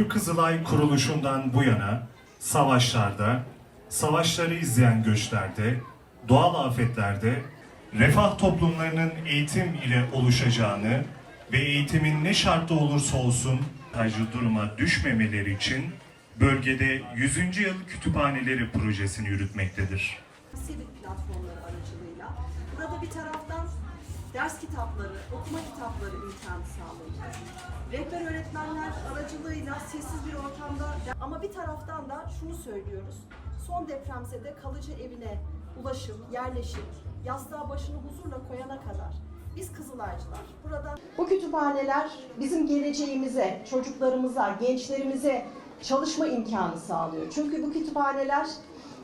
Türk Kızılay kuruluşundan bu yana savaşlarda, savaşları izleyen göçlerde, doğal afetlerde refah toplumlarının eğitim ile oluşacağını ve eğitimin ne şartta olursa olsun tacı duruma düşmemeleri için bölgede 100. yıl kütüphaneleri projesini yürütmektedir. Civic platformları aracılığıyla burada bir taraftan ders kitapları, okuma kitapları imkanı sağlayacağız. Rehber öğretmenler aracılığıyla sessiz bir ortamda ama bir taraftan da şunu söylüyoruz. Son depremzede kalıcı evine ulaşım, yerleşim, yastığa başını huzurla koyana kadar biz Kızılaycılar burada bu kütüphaneler bizim geleceğimize, çocuklarımıza, gençlerimize çalışma imkanı sağlıyor. Çünkü bu kütüphaneler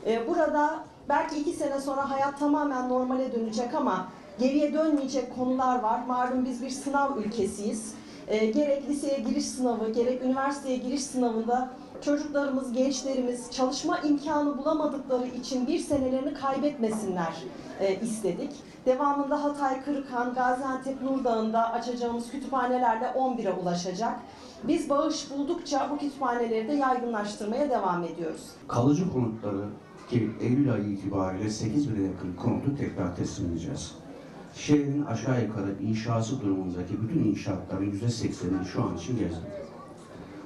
e, burada belki iki sene sonra hayat tamamen normale dönecek ama geriye dönmeyecek konular var. Malum biz bir sınav ülkesiyiz. E, gerek liseye giriş sınavı, gerek üniversiteye giriş sınavında çocuklarımız, gençlerimiz çalışma imkanı bulamadıkları için bir senelerini kaybetmesinler e, istedik. Devamında Hatay, Kırıkhan, Gaziantep, Nurdağ'ında açacağımız kütüphanelerle 11'e ulaşacak. Biz bağış buldukça bu kütüphaneleri de yaygınlaştırmaya devam ediyoruz. Kalıcı konutları ki Eylül ayı itibariyle 8 bine yakın konutu tekrar teslim edeceğiz. Şehrin aşağı yukarı inşası durumundaki bütün inşaatların %80'ini şu an için gezdik.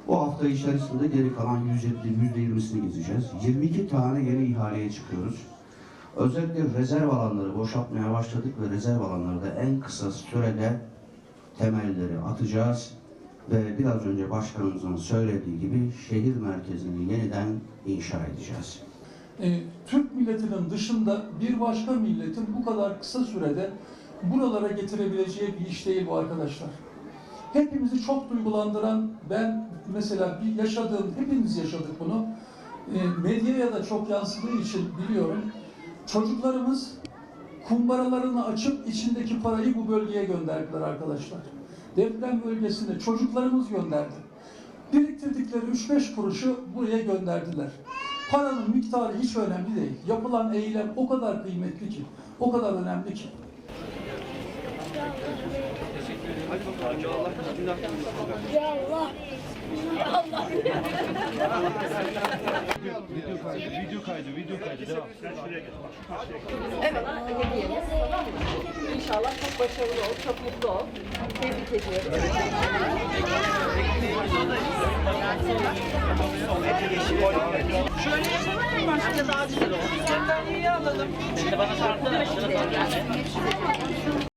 Bu hafta içerisinde geri kalan %20'sini gezeceğiz. 22 tane yeni ihaleye çıkıyoruz. Özellikle rezerv alanları boşaltmaya başladık ve rezerv alanları da en kısa sürede temelleri atacağız ve biraz önce başkanımızın söylediği gibi şehir merkezini yeniden inşa edeceğiz. E, Türk milletinin dışında bir başka milletin bu kadar kısa sürede buralara getirebileceği bir iş değil bu arkadaşlar. Hepimizi çok duygulandıran, ben mesela bir yaşadığım, hepimiz yaşadık bunu, e, medyaya da çok yansıdığı için biliyorum. Çocuklarımız kumbaralarını açıp içindeki parayı bu bölgeye gönderdiler arkadaşlar. Deprem bölgesinde çocuklarımız gönderdi. Biriktirdikleri 3-5 kuruşu buraya gönderdiler. Paranın miktarı hiç önemli değil. Yapılan eylem o kadar kıymetli ki, o kadar önemli ki. Ya Allah. Ya Allah. Video kaydı, video kaydı. Devam. Evet, hediyemiz? İnşallah çok başarılı ol, çok mutlu ol. Tebrik ediyorum. Şöyle yapalım? Başka daha güzel olur. Sandalyeyi alalım. Şimdi bana sardı.